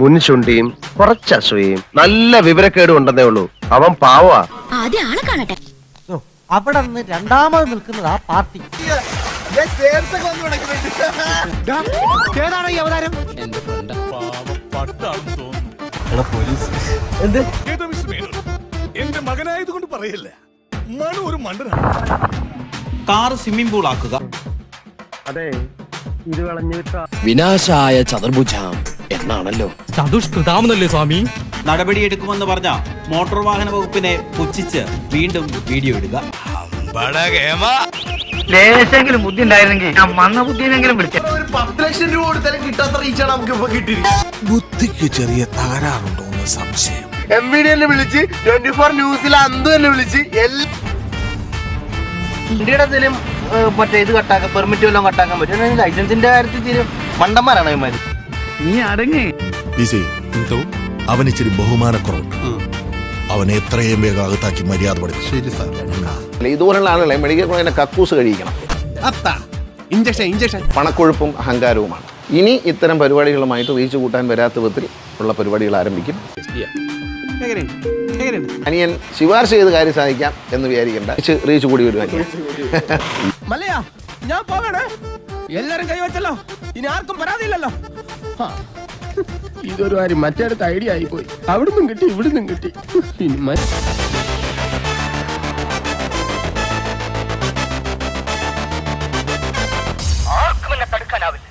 മുൻശുണ്ടിയും കുറച്ച് അസൂയയും നല്ല വിവരക്കേടും ഉണ്ടെന്നേ ഉള്ളൂ. അവൻ പാവാ ആദ്യം ആളെ കാണട്ടെ. ഓ, അവിടെ നിന്ന് രണ്ടാമത് നിൽക്കുന്നത് ആ പാർട്ടി എന്ത്? എന്റെ മകനായതുകൊണ്ട് പറയല്ല. മനു ഒരു മണ്ടനാണ് കാർ സ്വിമ്മിംഗ് പൂൾ ആക്കുക. അതെ ഇത് കളഞ്ഞു വിനാശായ ചതുർഭുജാം. എന്നാണല്ലോ ചതുഷ്കൃതാമെന്നല്ലേ സ്വാമി? നടപടിയെടുക്കുമെന്ന് പറഞ്ഞ മോട്ടോർ വാഹന വകുപ്പിനെ പുച്ഛിച്ച് വീണ്ടും വീഡിയോ ഇടുക. ലേശെങ്കിലും ബുദ്ധി ഉണ്ടായിരുന്നെങ്കിൽ ഞാൻ മന്ന ബുദ്ധിയെങ്കിലും വിളിച്ചു. ബുദ്ധിക്ക് ചെറിയ തകരാറുണ്ടോ എന്ന് സംശയം. എം വി ഡി എന്നെ വിളിച്ച് ട്വന്റി ഫോർ ന്യൂസിൽ അന്തു എന്നെ വിളിച്ച് എല്ലാ ഇന്ത്യയുടെ എന്തെങ്കിലും മറ്റേ ഇത് കട്ടാക്കാൻ പെർമിറ്റ് വല്ലതും കട്ടാക്കാൻ പറ്റും ലൈസൻസിന്റെ കാര്യത്തിൽ തീരും. മണ്ടന്മാരാണ് ഇവന്മാര്. നീ അടങ്ങ്. അവൻ ഇച്ചിരി ബഹുമാനക്കുറവുണ്ട് അവനെ എത്രയും വേഗം അകത്താക്കി മര്യാദ പഠിച്ചു ശരി സാർ. ഇതുപോലുള്ള ആളുകളെ മെഡിക്കൽ കോളേജിനെ കക്കൂസ് കഴിക്കണം. ഇഞ്ചക്ഷൻ ഇഞ്ചക്ഷൻ പണക്കൊഴുപ്പും അഹങ്കാരവുമാണ്. ഇനി ഇത്തരം പരിപാടികളുമായിട്ട് റീച്ച് കൂട്ടാൻ വരാത്ത വിധത്തിൽ ഉള്ള പരിപാടികൾ ആരംഭിക്കും. അനിയൻ ശുപാർശ ചെയ്ത് കാര്യം സാധിക്കാം എന്ന് വിചാരിക്കണ്ട. റീച്ച് കൂടി വരുവാൻ മലയാ ഞാൻ പോകണേ എല്ലാരും കൈവച്ചല്ലോ ഇനി ആർക്കും പരാതിയില്ലല്ലോ. ഇതൊരു കാര്യം മറ്റേടത്ത് ഐഡിയ ആയിപ്പോയി. അവിടുന്നും കിട്ടി ഇവിടുന്നും കിട്ടി. സിനിമ തടുക്കാനാവില്ല.